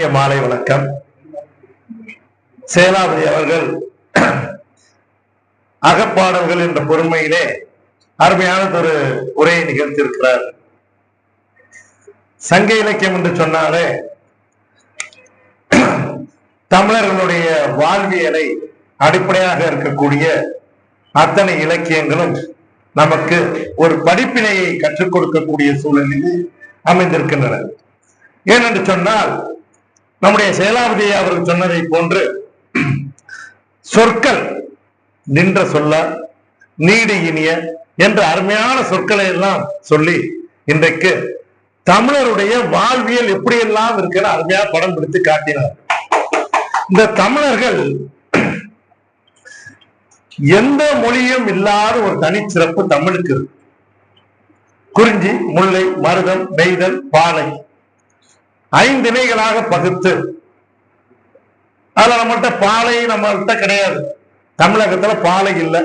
மாலை வணக்கம். சேனாபதி அவர்கள் அகப்பாடல்கள் என்ற பொறுமையிலே அருமையானதொரு உரையை நிகழ்த்தியிருக்கிறார். சங்க இலக்கியம் என்று சொன்னாலே தமிழர்களுடைய வாழ்வியலை அடிப்படையாக இருக்கக்கூடிய அத்தனை இலக்கியங்களும் நமக்கு ஒரு படிப்பினையை கற்றுக் கொடுக்கக்கூடிய சூழலில் அமைந்திருக்கின்றன. ஏனென்று சொன்னால் நம்முடைய சேலாவதி அவர்கள் சொன்னதை போன்று சொற்கள் நின்ற சொல்ல நீடு இனிய என்ற அருமையான சொற்களை எல்லாம் சொல்லி இன்றைக்கு தமிழருடைய வாழ்வியல் எப்படியெல்லாம் இருக்கிற அருமையா படம் பிடித்து காட்டினார். இந்த தமிழர்கள் எந்த மொழியும் இல்லாத ஒரு தனிச்சிறப்பு தமிழுக்கு குறிஞ்சி முல்லை மருதம் நெய்தல் பாலை. ஐந்து இணைகளாக பகுத்து. அதுல நம்மள்கிட்ட பாலை நம்மள்ட்ட கிடையாது. தமிழகத்துல பாலை இல்லை.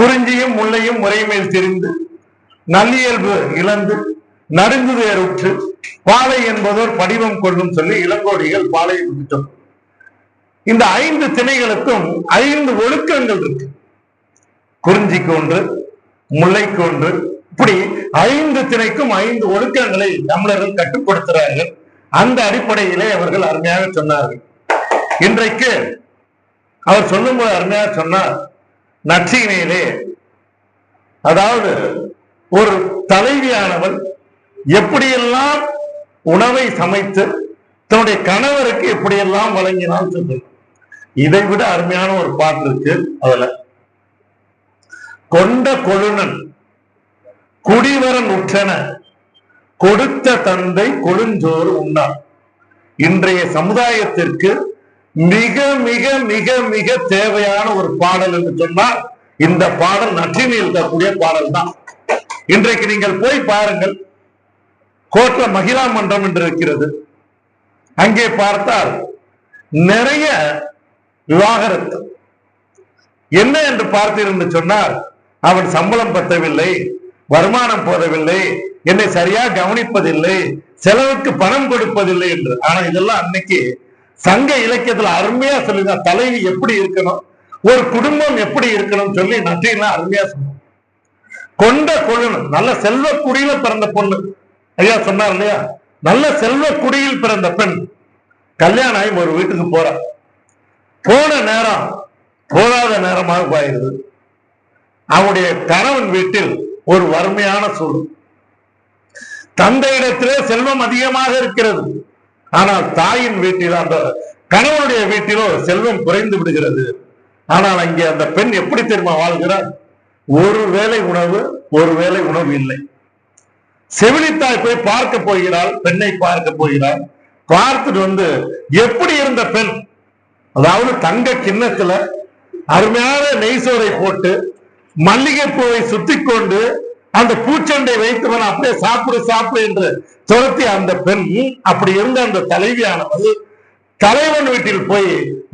குறிஞ்சியும் முல்லையும் முறைமேல் தெரிந்து நல்லியல்பு இழந்து நடுங்குவேறுற்று பாலை என்பதோர் படிவம் கொள்ளும் சொல்லி இளங்கோடிகள் பாலையை விட்டோம் இந்த ஐந்து திணைகளுக்கும் ஐந்து ஒழுக்கங்கள் இருக்கு. குறிஞ்சிக்கு ஒன்று முல்லைக்கு ஒன்று இப்படி ஐந்து திணைக்கும் ஐந்து ஒழுக்கங்களை தமிழர்கள் கட்டுப்படுத்துறார்கள். அந்த அடிப்படையிலே அவர்கள் அருமையாக சொன்னார்கள். இன்றைக்கு அவர் சொல்லும்போது அருமையாக சொன்னார். நச்சினையிலே அதாவது ஒரு தலைவியானவள் எப்படியெல்லாம் உணவை சமைத்து தன்னுடைய கணவருக்கு எப்படியெல்லாம் வழங்கினான்னு சொல்லு. இதை விட அருமையான ஒரு பாட்டு இருக்கு அதுல. கொண்ட கொழுனன் குடிவரன் உற்றன கொடுத்த தந்தை கொழுஞ்சோறு உண்ணார். இன்றைய சமுதாயத்திற்கு மிக மிக மிக மிக தேவையான ஒரு பாடல் என்று சொன்னால் இந்த பாடல் நற்றினி இருக்கக்கூடிய பாடல் தான் இன்றைக்கு நீங்கள் போய் பாருங்கள். கோட்ல மகிழா மன்றம் என்று இருக்கிறது. அங்கே பார்த்தால் நிறைய விவாகரத்து. என்ன என்று பார்த்தீர்கள் சொன்னால் அவன் சம்பளம் பத்தவில்லை. வருமானம் போதவில்லை. என்னை சரியா கவனிப்பதில்லை. செலவுக்கு பணம் கொடுப்பதில்லை என்று. ஆனா இதெல்லாம் அன்னைக்கு சங்க இலக்கியத்துல அருமையா சொல்லுங்க தலைவி எப்படி இருக்கணும்? ஒரு குடும்பம் எப்படி இருக்கணும் சொல்லி நன்றிலாம் அருமையா சொன்னோம் கொண்ட கொள்ளணும் நல்ல செல்வ குடியில பிறந்த பொண்ணு. ஐயா சொன்னார் இல்லையா? நல்ல செல்வ குடியில் பிறந்த பெண். கல்யாணம் ஆகி ஒரு வீட்டுக்கு போற. போன நேரம் போதாத நேரமாக போயிருது. அவனுடைய கணவன் வீட்டில் ஒரு வறுமையான சூழல் தந்தையிடத்திலே செல்வம் அதிகமாக இருக்கிறது. ஆனால் தாயின் வீட்டில் அந்த கணவனுடைய வீட்டிலோ செல்வம் குறைந்து விடுகிறது. ஆனால் அங்கே அந்த பெண் எப்படி தெரியுமா வாழ்கிறார் ஒரு வேளை உணவு ஒரு வேளை உணவு இல்லை. செவிலித்தாய் போய் பார்க்க போகிறாள் பெண்ணை பார்க்க போகிறாள். பார்த்துட்டு வந்து எப்படி இருந்த பெண்? அதாவது தங்க கிண்ணத்துல அருமையான நெய்சோரை போட்டு மல்லிகைப்பூவை சுத்தி கொண்டு அந்த பூச்சண்டை வைத்தவன் அப்படியே சாப்பிடு சாப்பிடு என்று துரத்தி அந்த பெண் அப்படி இருந்த அந்த தலைவியானவள் தலைவன் வீட்டில் போய்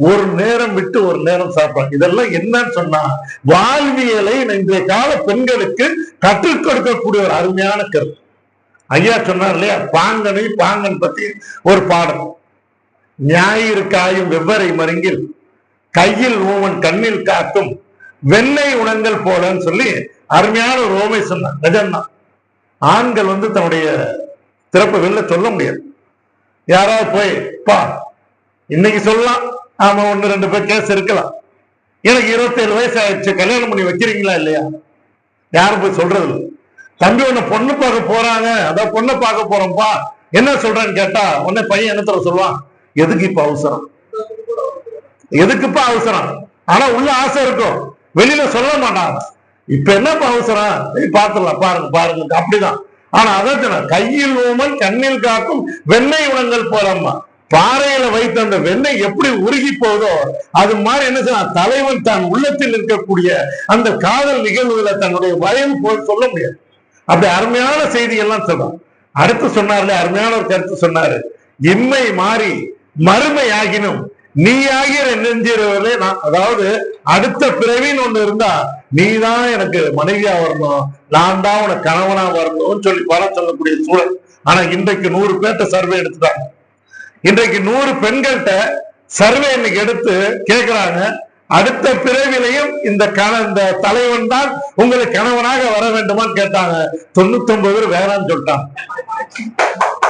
ஒரு நேரம் விட்டு ஒரு நேரம் சாப்பிடுறாங்க இதெல்லாம் என்னன்னு சொன்னா வாழ்வியலை இன்றைய கால பெண்களுக்கு கற்றுக் கொடுக்கக்கூடிய ஒரு அருமையான கருத்து. ஐயா சொன்னார் இல்லையா பாங்கனை பாங்கன் பத்தி ஒரு பாடம் ஞாயிறு காயும் வெவ்வரை மருங்கில் கையில் ஊவன் கண்ணில் காக்கும் வெண்ணெய் உணங்கள் போலன்னு சொல்லி அருமையான ஒரு ஓமை சொன்னான் நிஜம்தான் ஆண்கள் வந்து தன்னுடைய சிறப்பு வெளில சொல்ல முடியாது. யாராவது போய் பா இன்னைக்கு சொல்லலாம். ஆமா ஒண்ணு ரெண்டு பேர் கேஸ் இருக்கலாம். எனக்கு இருபத்தேழு வயசு ஆயிடுச்சு. கல்யாணம் பண்ணி வைக்கிறீங்களா இல்லையா? யாரும் போய் சொல்றது இல்லை. தம்பி உன்னை பொண்ணு பார்க்க போறாங்க. அதான் பொண்ணை பார்க்க போறோம்ப்பா என்ன சொல்றேன்னு கேட்டா உடனே பையன் என்னத்துல சொல்லுவான்? எதுக்கு இப்ப அவசரம்? எதுக்குப்பா அவசரம்? ஆனா உள்ள ஆசை இருக்கும். வெளியில சொல்ல மாட்டாங்க. இப்ப என்னப்பா அவசரம்? பார்த்துடலாம் பாருங்க பாருங்க அப்படிதான். ஆனா அதான் கையில் ஊமல் கண்ணில் காக்கும் வெண்ணெய் உணங்கள் போலம்மா. பாறையில வைத்த அந்த வெண்ணெய் எப்படி உருகி போகுதோ அது மாதிரி என்ன செய்யலாம் தலைவன் தான் உள்ளத்தில் இருக்கக்கூடிய அந்த காதல் நிகழ்வுகளை தன்னுடைய வயது போல் சொல்ல முடியாது. அப்படி அருமையான செய்தி எல்லாம் சொல்றான் அடுத்து சொன்னார்ல அருமையான ஒரு கருத்து சொன்னாரு. இம்மை மாறி மறுமை ஆகினும் நீ ஆகிற நெஞ்சிரவர்களே நான் அதாவது அடுத்த பிறவின்னு ஒண்ணு இருந்தா நீ தான் எனக்கு மனைவியா வரணும் நான் தான் உனக்கு கணவனா வரணும்னு சொல்லி வர சொல்லக்கூடிய சூழல். ஆனா இன்றைக்கு நூறு பேர்ட்ட சர்வே எடுத்துட்டாங்க. இன்றைக்கு நூறு பெண்கள்கிட்ட சர்வே இன்னைக்கு எடுத்து கேட்கிறாங்க அடுத்த பிறவிலையும் இந்த கண இந்த தலைவன் தான் உங்களுக்கு கணவனாக வர வேண்டுமான்னு கேட்டாங்க. தொண்ணூத்தி ஒன்பது பேர் வேணான்னு சொல்லிட்டாங்க.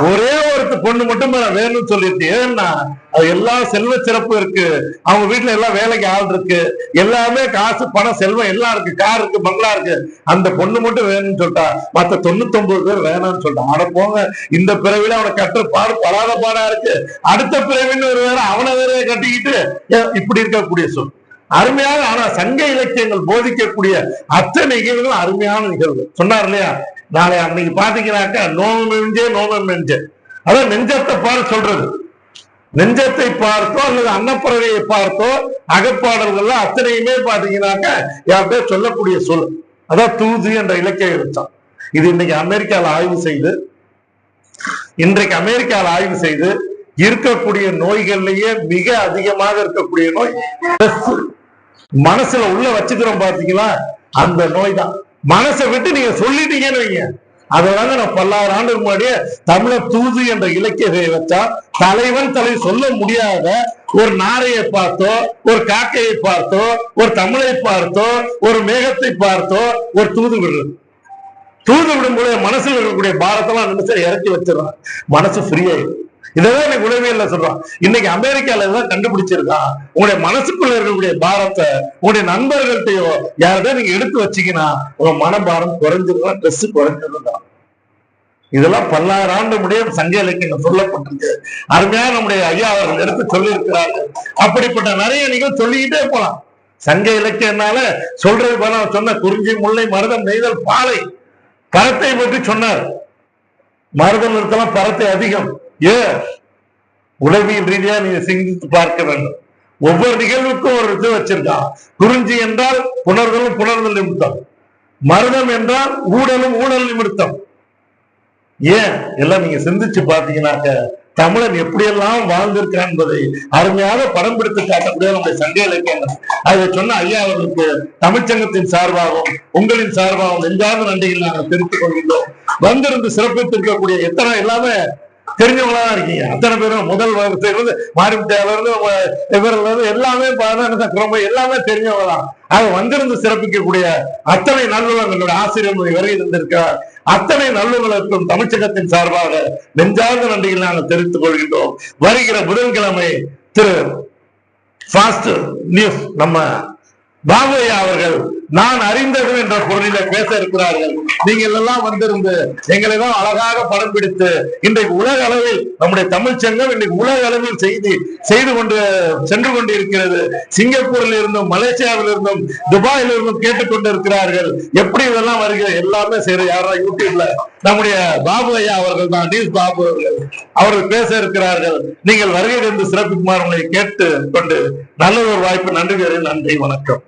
ஒரே ஒருத்த பொண்ணு மட்டும் வேணும்னு சொல்லிட்டு ஏன்னா அது எல்லா செல்வ சிறப்பு இருக்கு. அவங்க வீட்டுல எல்லாம் வேலைக்கு ஆள் இருக்கு. எல்லாமே காசு பணம் செல்வம் எல்லாம் இருக்கு. கார் இருக்கு பங்களா இருக்கு. அந்த பொண்ணு மட்டும் வேணும்னு சொல்லிட்டா மத்த தொண்ணூத்தி ஒன்பது பேர் வேணாம்னு சொல்லிட்டான் ஆட போங்க. இந்த பிறவில அவனை கட்டுற பாடு படாத பாடா இருக்கு. அடுத்த பிறவின்னு ஒரு வேற அவனை வேற கட்டிக்கிட்டு ஏ- இப்படி இருக்கக்கூடிய சொல். அருமையான ஆனா சங்க இலக்கியங்கள் போதிக்கக்கூடிய அத்தனை நிகழ்வுகளும் அருமையான நிகழ்வு. சொன்னார் இல்லையா? நாளை அன்னைக்கு பாத்தீங்கன்னாக்கா நோமம் நெஞ்சே நோமம் நெஞ்சே அதான் நெஞ்சத்தை பார் சொல்றது. நெஞ்சத்தை பார்த்தோ அல்லது அன்னப்பறவையை பார்த்தோ அகப்பாடல்கள்ல அத்தனையுமே பாத்தீங்கன்னாக்கா யார்கிட்ட சொல்லக்கூடிய சொல். அதான் தூது என்ற இலக்கிய எழுத்தான் இது இன்னைக்கு அமெரிக்கால ஆய்வு செய்து இன்றைக்கு அமெரிக்கால ஆய்வு செய்து இருக்கக்கூடிய நோய்கள்லயே மிக அதிகமாக இருக்கக்கூடிய நோய். மனசுல உள்ள வச்சுக்கிறோம் பாத்தீங்களா? அந்த நோய் தான். மனசை விட்டு நீங்க சொல்லிட்டீங்கன்னு வைங்க. அதனால நான் பல்லாயிரம் ஆண்டுக்கு முன்னாடியே தமிழர் தூது என்ற இலக்கியத்தை வச்சா தலைவன் தலை சொல்ல முடியாத ஒரு நாரையை பார்த்தோ ஒரு காக்கையை பார்த்தோ ஒரு தமிழை பார்த்தோ ஒரு மேகத்தை பார்த்தோ ஒரு தூது விடுறது தூது விடும்போது மனசில் இருக்கக்கூடிய பாரத்தெல்லாம் நிமிஷம் இறக்கி வச்சிடறான். மனசு ஃப்ரீ ஆயிடும். இதான் எனக்கு உளவியல்ல சொல்றான். இன்னைக்கு அமெரிக்கால தான் கண்டுபிடிச்சிருக்கான் உங்களுடைய மனசுக்குள்ள இருக்கக்கூடிய பாரத்தை உங்களுடைய நண்பர்கள்ட்டையோ யாரதான் நீங்க எடுத்து வச்சீங்கன்னா உங்க மனபாரம் குறைஞ்சிருக்கும் ட்ரெஸ் குறைஞ்சிருந்தான் இதெல்லாம் பல்லாயிரம் ஆண்டு முடிய சங்க இலக்கியம் சொல்லப்பட்டிருக்கு. அருமையா நம்முடைய ஐயா அவர்கள் எடுத்து சொல்லி அப்படிப்பட்ட நிறைய நீங்கள் சொல்லிக்கிட்டே போலாம். சங்க இலக்கியம்னால சொல்றது போல சொன்ன குறிஞ்சி முல்லை மருதம் நெய்தல் பாலை பரத்தை பற்றி சொன்னார். மருதம் நிறுத்தலாம் பரத்தை அதிகம். ஏ உளவியல் ரீதியா நீங்க சிந்தித்து பார்க்க வேண்டும். ஒவ்வொரு நிகழ்வுக்கும் ஒரு இது வச்சிருக்கான் குறிஞ்சி என்றால் புணர்தலும் புணர்தல் நிமித்தம். மருதம் என்றால் ஊழலும் ஊழல் நிமித்தம். ஏன்? எல்லாம் நீங்க சிந்திச்சு பாத்தீங்கன்னாக்க தமிழன் எப்படியெல்லாம் வாழ்ந்திருக்கான் என்பதை அருமையாக படம் பிடித்து காட்டக்கூடிய நம்முடைய சங்க இலக்கியங்கள். அதை சொன்ன ஐயா அவர்களுக்கு தமிழ்ச்சங்கத்தின் சார்பாகவும் உங்களின் சார்பாகவும் நெஞ்சார்ந்த நன்றிகள் நாங்கள் தெரிவித்துக் கொள்கின்றோம். வந்திருந்து சிறப்பித்திருக்கக்கூடிய எத்தனை எல்லாமே தெரிஞ்சவங்களா தான் இருக்கீங்க. அத்தனை பேரும் முதல் வகுப்பிலிருந்து மாரிமுட்டையில இருந்து உங்க- இவர்ல இருந்து எல்லாமே பாருங்க எல்லாமே தெரிஞ்சவங்க தான். ஆக வந்திருந்து சிறப்பிக்கக்கூடிய அத்தனை நல்லுள்ளங்களுடைய ஆசிரியர் வருகை இருந்திருக்கிறார். அத்தனை நல்லுள்ளங்களுக்கும் தமிழ்ச்சங்கத்தின் சார்பாக நெஞ்சார்ந்த நன்றிகள் நாங்கள் தெரிவித்துக் கொள்கின்றோம். வருகிற புதன்கிழமை திரு ஃபாஸ்ட் நியூஸ் நம்ம பாபையா அவர்கள் நான் அறிந்தது என்ற பொருளில பேச இருக்கிறார்கள். நீங்கள் எல்லாம் வந்திருந்து எங்களை தான் அழகாக படம் பிடித்து இன்றைக்கு உலக அளவில் நம்முடைய தமிழ் சங்கம் இன்றைக்கு உலக அளவில் செய்தி செய்து கொண்டு சென்று கொண்டிருக்கிறது. சிங்கப்பூரில் இருந்தும் மலேசியாவில் இருந்தும் துபாயில் இருந்தும் கேட்டுக்கொண்டு இருக்கிறார்கள் எப்படி இதெல்லாம் வருகிற எல்லாமே சரி யாரா? யூடியூப்ல நம்முடைய பாபு ஐயா அவர்கள் தான் நியூஸ் பாபு அவர்கள். அவர்கள் பேச இருக்கிறார்கள். நீங்கள் வருகை சிறப்பு குமார் உங்களை கேட்டு கொண்டு நல்ல ஒரு வாய்ப்பு நன்றி நன்றி வணக்கம்.